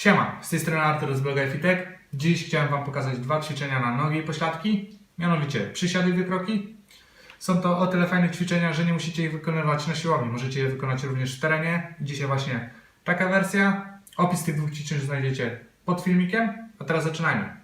Siema, z tej strony Artur z bloga Fitek. Dziś chciałem Wam pokazać dwa ćwiczenia na nogi i pośladki, mianowicie przysiady dwie kroki. Są to o tyle fajne ćwiczenia, że nie musicie ich wykonywać na siłowni, możecie je wykonać również w terenie. Dzisiaj właśnie taka wersja. Opis tych dwóch ćwiczeń znajdziecie pod filmikiem, a teraz zaczynajmy.